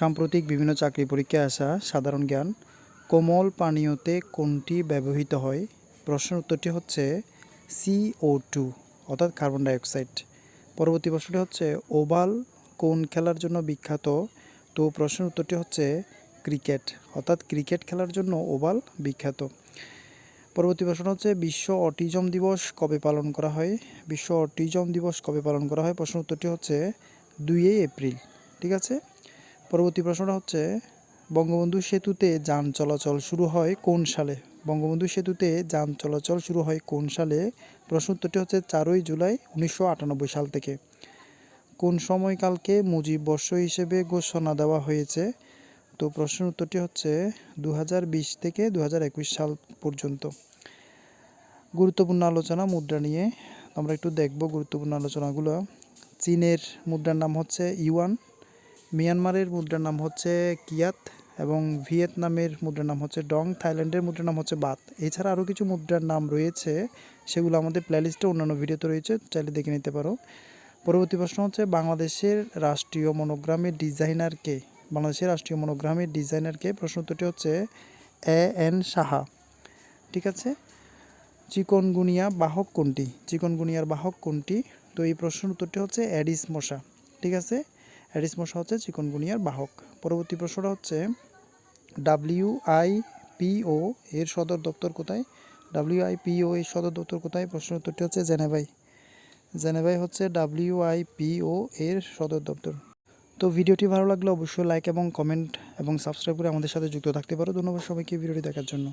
সাম্প্রতিক বিভিন্ন চাকরি পরীক্ষায় আসা সাধারণ জ্ঞান কোমল পানীয়তে কোনটি ব্যবহৃত হয়? প্রশ্নের উত্তরটি হচ্ছে সিও টু, অর্থাৎ কার্বন ডাইঅক্সাইড। পরবর্তী প্রশ্নটি হচ্ছে, ওভাল কোন খেলার জন্য বিখ্যাত? তো প্রশ্নের উত্তরটি হচ্ছে ক্রিকেট, অর্থাৎ ক্রিকেট খেলার জন্য ওভাল বিখ্যাত। পরবর্তী প্রশ্ন হচ্ছে, বিশ্ব অটিজম দিবস কবে পালন করা হয়? বিশ্ব অটিজম দিবস কবে পালন করা হয়? প্রশ্ন উত্তরটি হচ্ছে দুইই এপ্রিল, ঠিক আছে? পরবর্তী প্রশ্নটা হচ্ছে, বঙ্গবন্ধু সেতুতে যান চলাচল শুরু হয় কোন সালে? বঙ্গবন্ধু সেতুতে যান চলাচল শুরু হয় কোন সালে? প্রশ্ন উত্তরটি হচ্ছে চারই জুলাই উনিশশো আটানব্বই সাল থেকে। কোন সময়কালকে মুজিব বর্ষ হিসেবে ঘোষণা দেওয়া হয়েছে? তো প্রশ্নের উত্তরটি হচ্ছে দু হাজার বিশ থেকে দু হাজার একুশ সাল পর্যন্ত। গুরুত্বপূর্ণ আলোচনা, মুদ্রা নিয়ে আমরা একটু দেখব গুরুত্বপূর্ণ আলোচনাগুলো। চীনের মুদ্রার নাম হচ্ছে ইউয়ান। মিয়ানমারের মুদ্রার নাম হচ্ছে কিয়াত এবং ভিয়েতনামের মুদ্রার নাম হচ্ছে ডং, থাইল্যান্ডের মুদ্রার নাম হচ্ছে বাত। এছাড়া আরও কিছু মুদ্রার নাম রয়েছে, সেগুলো আমাদের প্লেলিস্টে অন্যান্য ভিডিওতে রয়েছে, চাইলে দেখে নিতে পারো। পরবর্তী প্রশ্ন হচ্ছে, বাংলাদেশের রাষ্ট্রীয় মনোগ্রামের ডিজাইনার কে? বাংলাদেশের রাষ্ট্রীয় মনোগ্রামের ডিজাইনার কে? প্রশ্ন উত্তরটি হচ্ছে এ এন সাহা। ঠিক আছে? চিকনগুনিয়া বাহক কোনটি? চিকনগুনিয়ার বাহক কোনটি? তো এই প্রশ্নের উত্তরটি হচ্ছে অ্যাডিস মশা। ঠিক আছে? অ্যাডিস মশা হচ্ছে চিকনগুনিয়ার বাহক। পরবর্তী প্রশ্নটা হচ্ছে, ডাব্লিউ আই এর সদর দপ্তর কোথায়? ডাব্লিউ আই এর সদর দপ্তর কোথায়? প্রশ্নের উত্তরটি হচ্ছে জেনেভাই। জেনেভাই হচ্ছে ডাব্লিউ আই এর সদর দপ্তর। তো ভিডিওটি ভালো লাগলে অবশ্যই লাইক এবং কমেন্ট এবং সাবস্ক্রাইব করে আমাদের সাথে যুক্ত থাকতে পারো। ধন্যবাদ সবাইকে ভিডিওটি দেখার জন্য।